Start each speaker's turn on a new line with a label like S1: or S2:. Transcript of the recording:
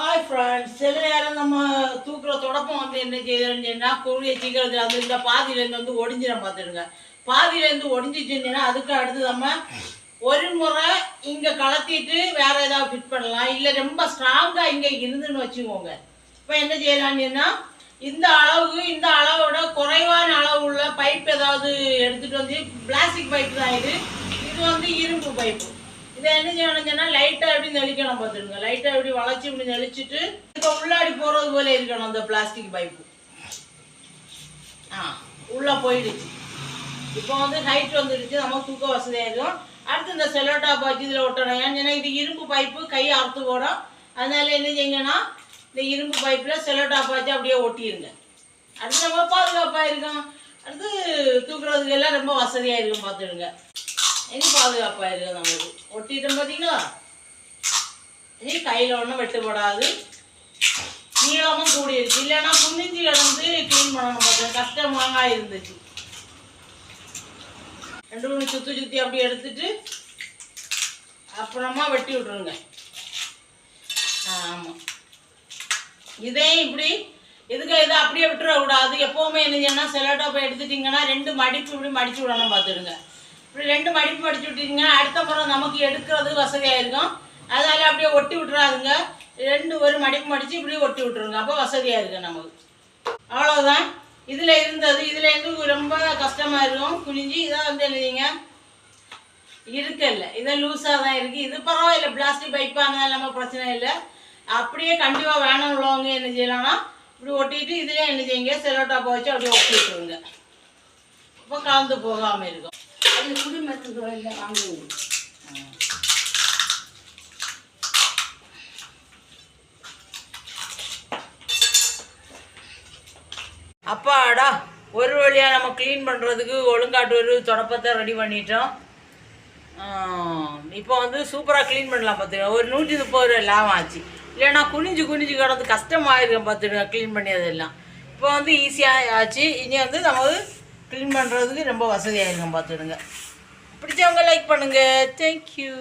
S1: Hi friends சில நேரம் நம்ம தூக்குற தொடப்பம் வந்து என்ன செய்யறோம்னா கூடிய சீக்கிரத்தில் வந்து இந்த பாதியிலேருந்து வந்து ஒடிஞ்சிடும் பார்த்துடுங்க. பாதியிலேருந்து ஒடிஞ்சிச்சுன்னா அதுக்கு அடுத்து நம்ம ஒரு முறை இங்கே கலத்திட்டு வேற ஏதாவது ஃபிட் பண்ணலாம். இல்லை ரொம்ப ஸ்ட்ராங்காக இங்கே இருந்துன்னு வச்சுக்கோங்க. இப்போ என்ன செய்யலாம்னா இந்த அளவுக்கு இந்த அளவோட குறைவான அளவு உள்ள பைப் ஏதாவது எடுத்துகிட்டு வந்து பிளாஸ்டிக் பைப் தான் இது. இது வந்து இரும்பு பைப்பு இதை என்ன செய்யணும்னா லைட்டாக எப்படி நெளிக்கணும் பார்த்துருங்க லைட்டாக எப்படி வளைச்சி இப்படி நெளிச்சிட்டு இப்போ உள்ளாடி போகிறது போல இருக்கணும் அந்த பிளாஸ்டிக் பைப்பு ஆ உள்ளே போயிடுச்சு. இப்போ வந்து ஹைட் வந்துடுச்சு நம்ம தூக்க வசதியாயிருக்கும் அடுத்து இந்த செலோ வச்சு இதில் ஒட்டணும். ஏன்னா இது இரும்பு பைப்பு கை அறுத்து போடும். அதனால என்ன செய்யுங்கன்னா இந்த இரும்பு பைப்பில் செலோ வச்சு அப்படியே ஒட்டிடுங்க அடுத்து நம்ம பாதுகாப்பாக இருக்கும் அடுத்து தூக்குறதுக்கு எல்லாம் ரொம்ப வசதியாக இருக்கும் பார்த்துடுங்க இனி பாதுகாப்பாக இருக்குது நம்மளுக்கு ஒட்டிட்டோம் பார்த்தீங்களா இனி கையில் ஒன்றும் வெட்டுப்படாது நீளமும் கூடியிருச்சு இல்லைன்னா குனிஞ்சு கிடந்து க்ளீன் பண்ணணும் பார்த்தேன் கஷ்டமாக இருந்துச்சு ரெண்டு மூணு சுற்றி சுற்றி அப்படி எடுத்துட்டு அப்புறமா வெட்டி விட்ருங்க ஆமாம் இதையும் இப்படி இதுக்கு இதை அப்படியே விட்டுற கூடாது எப்போவுமே என்ன செய்யணும் செலோட்டோப்பை எடுத்துட்டிங்கன்னா ரெண்டு மடிப்பு இப்படி மடிச்சு விடணும் பார்த்துடுங்க இப்படி ரெண்டு மடிப்பு மடிச்சு விட்டீங்கன்னா அடுத்த முறை நமக்கு எடுக்கிறது வசதியாக இருக்கும் அதனால அப்படியே ஒட்டி விட்டுறாதுங்க. ரெண்டு ஒரு மடிப்பு மடித்து இப்படி ஒட்டி விட்டுருங்க. அப்போ வசதியாக இருக்கு நமக்கு. அவ்வளோதான் இதில் இருந்தது. இதில் இருந்து ரொம்ப கஷ்டமாக இருக்கும். குனிஞ்சு இதை வந்து எழுதிங்க. இருக்குல்ல. இதை லூஸாக தான் இருக்குது இது பரவாயில்ல. பிளாஸ்டிக் பைப்பாங்க நம்ம பிரச்சனை இல்லை. அப்படியே கண்டிப்பாக வேணும் உள்ளவங்க என்ன செய்யலாம்னா இப்படி ஒட்டிட்டு இதுலேயே என்ன செய்யுங்க? செலோட்டாப்பை வச்சு அப்படியே ஒட்டி விட்டுருங்க. அப்போ கலந்து போகாமல் இருக்கும்.
S2: அது குடிமருந்து இல்லை வாங்குவோம்.
S1: அப்பாடா ஒரு வழியாக நம்ம க்ளீன் பண்ணுறதுக்கு ஒழுங்காட்டு ஒரு தொடப்பத்தை ரெடி பண்ணிட்டோம். இப்போ வந்து சூப்பராக க்ளீன் பண்ணலாம் பார்த்துக்கோங்க ஒரு நூற்றி முப்பது ரூபா லாபம் ஆச்சு. இல்லைன்னா குனிஞ்சு குனிஞ்சு கிடந்து கஷ்டமாயிருக்கும் பார்த்துக்கோங்க க்ளீன் பண்ணியதெல்லாம். இப்போ வந்து ஈஸியாக ஆச்சு. இனி வந்து நமக்கு க்ளீன் பண்ணுறதுக்கு ரொம்ப வசதியாக இருக்கும் பார்த்துடுங்க. பிடிச்சவங்க லைக் பண்ணுங்கள் தேங்க்யூ